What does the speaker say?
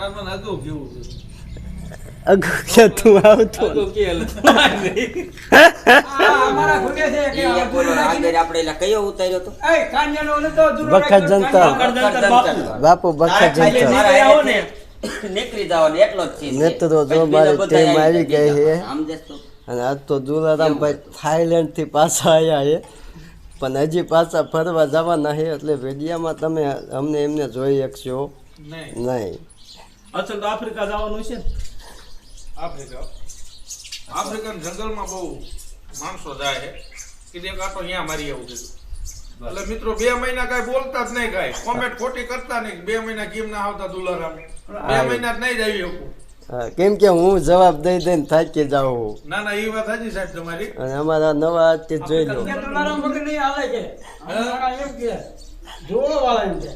તારમાં અગાઉ કેવું છે? કે તું આવતો અગાઉ કે અમારા ખોટે છે કે ઈ આ બોલો પૂરું આગળ આપણે એલા કયો ઉતાર્યો તો? દૂરો જનતા. બાપુ બખત જનતા મારા આવો ને. નીકળી જવાનો એટલો જ છે મિત્રો જો મારી ટીમ આવી ગઈ છે. અને આજ તો દુલારામ ભાઈ થાઈલેન્ડથી પાછા આવ્યા છે પણ હજી પાછા ફરવા જવાના છે એટલે વેડિયામાં તમે અમને એમને જોઈ શકશો. નહીં. અસલ તો આફ્રિકા જવાનું છે આફ્રિકા? આફ્રિકન જંગલમાં બહુ માણસો જાય છે. કે જે આ તો અહીંયા મારી આવું કીધું. એટલે મિત્રો બે મહિના કાંઈ બોલતા જ નહીં કાંઈ. કોમેન્ટ ખોટી કરતા નહીં બે મહિના કેમ ના આવતા દુલારામ? બે મહિના જ નહીં જ આવી કેમ કે હું જવાબ દઈ દઈને થાકી જાઉં ના ના એ વાત સાચી સાહેબ તમારી. અને અમારા નવા આજથી જોઈ લો. કે વગર નહીં હાલે કે એમ કે જોડો વાળા એમ કે.